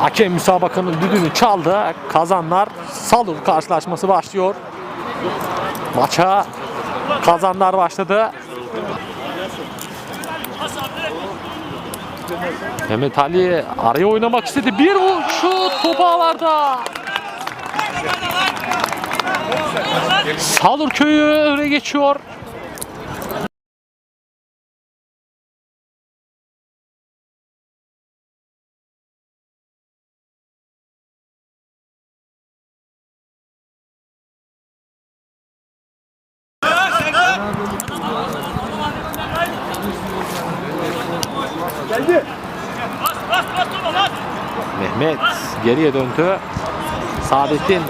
Hakem müsabakanın düdüğünü çaldı. Kazanlar Salur karşılaşması başlıyor. Maça kazanlar başladı. Mehmet Ali araya oynamak istedi. Bir şut topu ağlarda. Salur köyü öne geçiyor. Mehmet geriye döndü. Saadettin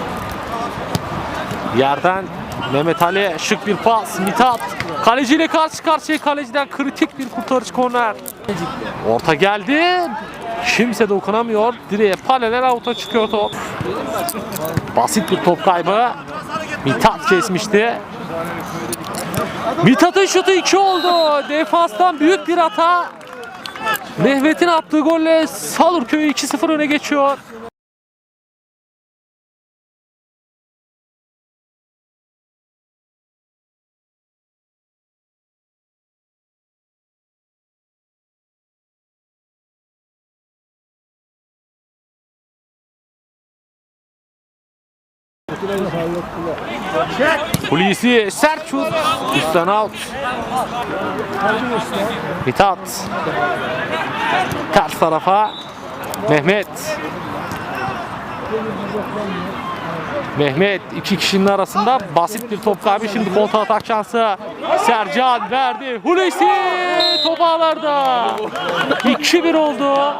yerden Mehmet Ali şık bir pas. Mithat kaleciyle karşı karşıya kaleciden kritik bir kurtarış korner. Orta geldi. Kimse dokunamıyor. Direğe paralel avuta çıkıyor top. Basit bir top kaybı. Mithat kesmişti. Mithat'ın şutu 2 oldu. Defanstan büyük bir hata. Mehmet'in attığı golle Salurköy 2-0 öne geçiyor. Polisi sert şut. Üstten out. Mithat. Ters tarafa. Mehmet. Mehmet iki kişinin arasında basit bir top kaybı. Şimdi kontra atak şansı. Sercan verdi. Hulusi top ağlarda. 2-1 oldu.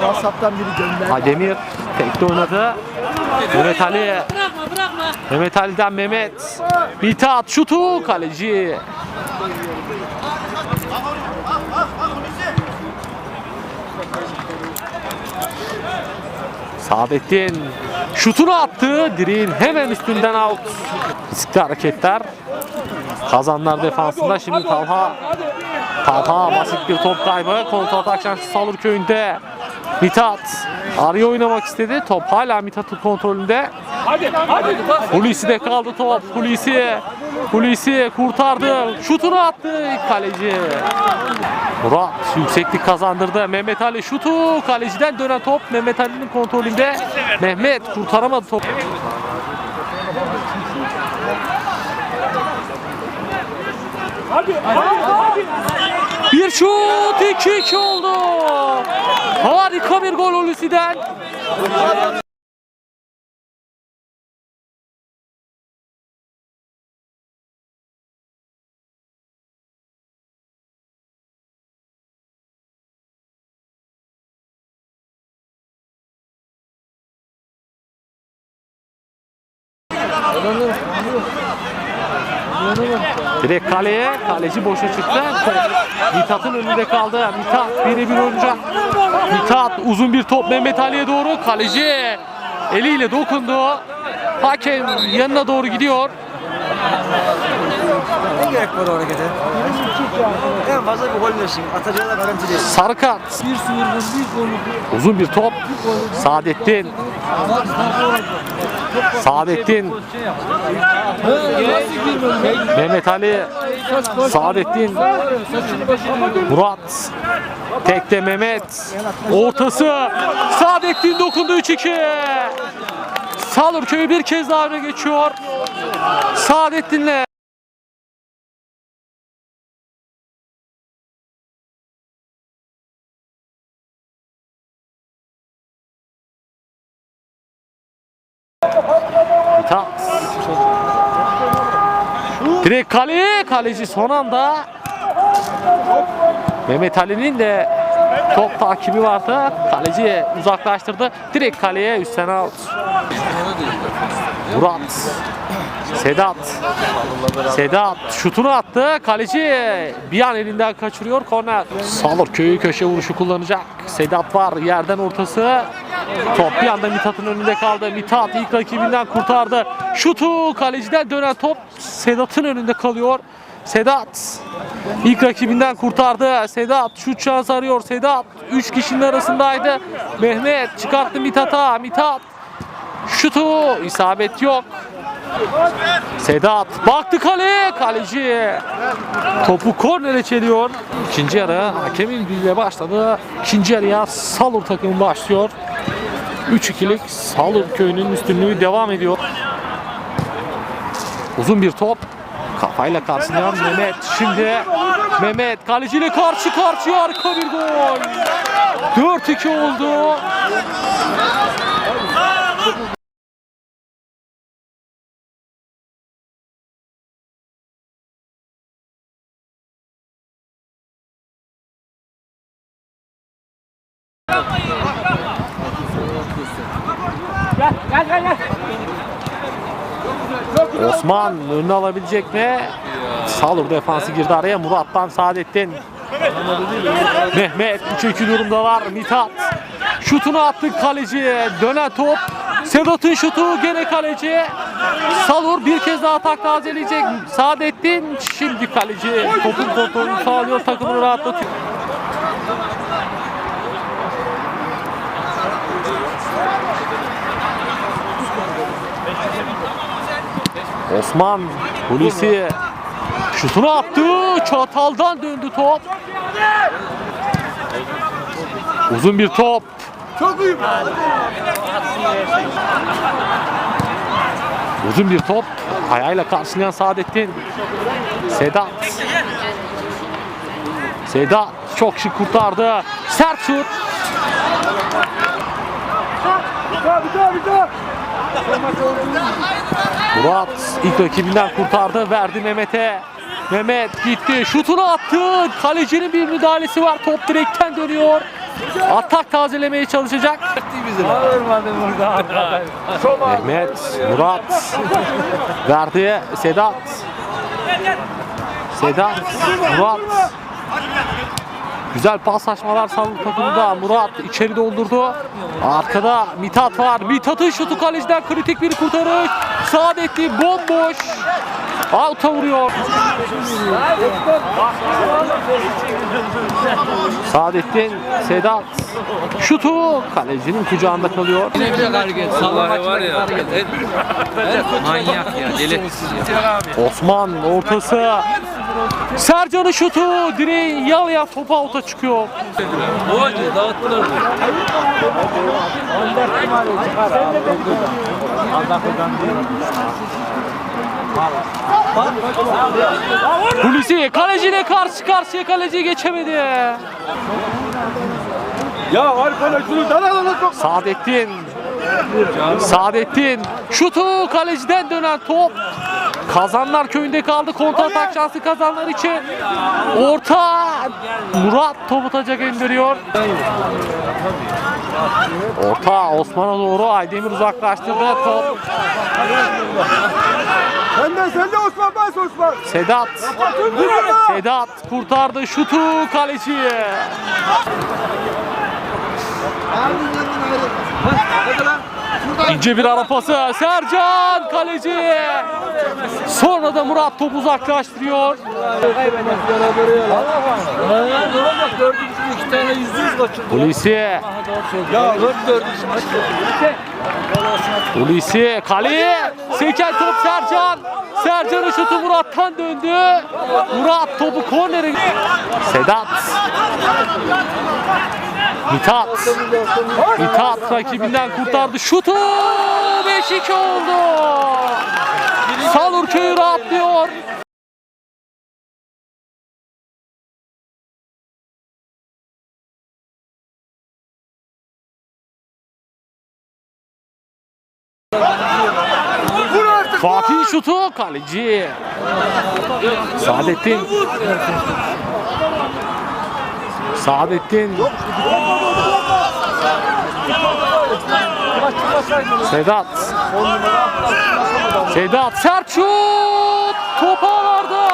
WhatsApp'tan biri gönder. Ademir tekte oynadı. Mehmet Ali. Mehmet Ali'den Mehmet. Mithat şutu kaleci. Saadettin şutunu attı. Direğin hemen üstünden out. Riskli hareketler. Kazanlar defansında şimdi Talha Talha basit bir top kaybı. Kontra atak şansı Salur köyünde. Mithat araya oynamak istedi. Top hala Mithat'ın kontrolünde. Hulusi de kaldı top. Hulusi Hulusi kurtardı. Şutunu attı kaleci. Murat yükseklik kazandırdı. Mehmet Ali şutu kaleciden dönen top Mehmet Ali'nin kontrolünde. Mehmet kurtaramadı top. Bir şut 2-2 oldu. Harika bir gol Hulusi'den. Direkt kaleye, kaleci boşa çıktı. Mithat'ın önünde kaldı. Mithat birebir oynayacak. Mithat uzun bir top Mehmet Ali'ye doğru. Kaleci eliyle dokundu. Hakem yanına doğru gidiyor. Ne gerek var o harekete? En fazla bir gol versin. Atacağı da garanti değil. Sarı kart. Uzun bir top. Saadettin. Saadettin. Mehmet Ali. Saadettin. Murat. Tekte Mehmet. Ortası. Saadettin dokundu 3-2. Salurköy bir kez daha geçiyor. Saadettin'le Kaleye kaleci son anda Mehmet Ali'nin de top takibi vardı. Kaleci uzaklaştırdı. Direkt kaleye üstten out. Murat. Sedat. Sedat şutunu attı. Kaleci bir an elinden kaçırıyor. Korner. Salur köyü köşe vuruşu kullanacak. Sedat var. Yerden ortası. Top bir anda Mithat'ın önünde kaldı. Mithat ilk rakibinden kurtardı. Şutu kaleciden dönen top Sedat'ın önünde kalıyor. Sedat ilk rakibinden kurtardı. Sedat şut şansı arıyor. Sedat 3 kişinin arasındaydı. Mehmet çıkarttı Mithat'a. Mithat şutu isabet yok. Sedat baktı kale. Kaleci topu kornere çeliyor. İkinci yarı hakemin bilgiyle başladı. İkinci yarıya Salur takımı başlıyor. 3-2'lik Salur köyünün üstünlüğü devam ediyor. Uzun bir top. Kafayla karşılayan Mehmet. Şimdi Mehmet kaleciyle karşı karşıya harika bir gol. 4-2 oldu. Osman önüne alabilecek mi? Salur defansı girdi araya. Murat'tan Saadettin. Mehmet 3-2 durumdalar. Mithat şutunu attı kaleci. Dönen top. Sedat'ın şutu gene kaleci. Salur bir kez daha atak tazeleyecek. Saadettin şimdi kaleci. Topun kontrolünü sağlıyor. Takımını rahatlatıyor. Osman Hulusi şutunu attı. Çataldan döndü top. Uzun bir top. Uzun bir top. Ayağıyla karşılayan Saadettin. Sedat. Sedat çok şık kurtardı. Sert şut. Murat ilk rakibinden kurtardı. Verdi Mehmet'e. Mehmet gitti. Şutunu attı. Kalecinin bir müdahalesi var. Top direkten dönüyor. Atak tazelemeye çalışacak. Mehmet, Murat verdi Sedat. Sedat, Murat. Güzel paslaşmalar sağlık takımında. Murat içeri doldurdu. Arkada Mithat var. Mithat'ın şutu kaleciden kritik bir kurtarış. Saadettin bomboş. Out'a vuruyor. Saadettin, Sedat. Şutu kalecinin kucağında kalıyor. Vallahi var ya. Manyak ya deli. Osman ortası. Sercan'ın şutu direğin yalayan topu out'a çıkıyor. O acı dağıttılar. Hulusi kaleciyle karşı karşıya kaleciyi geçemedi. Ya arkana şunu çok. Saadettin. Saadettin. Şutu kaleciden dönen top. Kazanlar köyünde kaldı. Kontra atak şansı kazanlar için. Orta. Murat topu taca gönderiyor. Orta Osman'a doğru Aydemir uzaklaştırdı. Top Sen de sen de Osman bas Osman. Sedat. Sedat kurtardı şutu kaleci. İnce bir ara pası. Sercan kaleci. Sonra da Murat topu uzaklaştırıyor. İki tane yüzde yüz kaçırdı. Hulusi. Ya. Hulusi kaleye. Seken top Sercan. Sercan'ın şutu Murat'tan döndü. Murat topu kornere. Sedat. Mithat. Mithat rakibinden kurtardı. Şutu 5-2 oldu. Salur köyü rahatlıyor. Fatih şutu kaleci. Saadettin. Saadettin. Sedat. Sedat sert şut. Top ağlarda.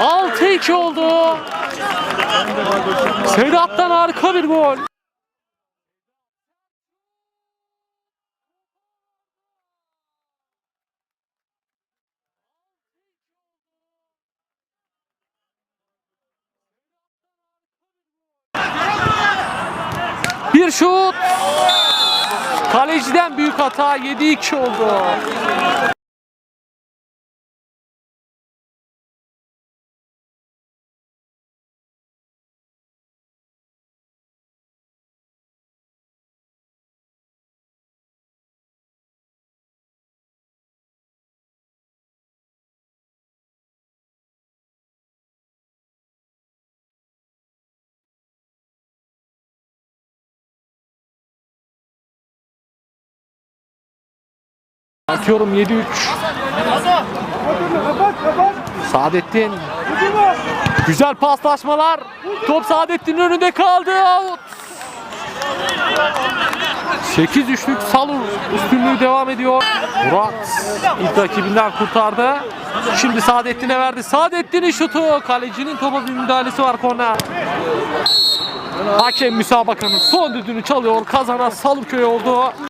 6-2 oldu. Sedat'tan harika bir gol. Bir şut. Kaleciden büyük hata 7-2 oldu. Atıyorum 7-3. Saadettin. Güzel paslaşmalar. Top Saadettin'in önünde kaldı. Out. 8-3'lük Salur üstünlüğü devam ediyor. Murat ilk rakibinden kurtardı. Şimdi Saadettin'e verdi. Saadettin'in şutu. Kalecinin topa bir müdahalesi var korner. Hakem müsabakanın son düdüğünü çalıyor. Kazanan Salurköy oldu.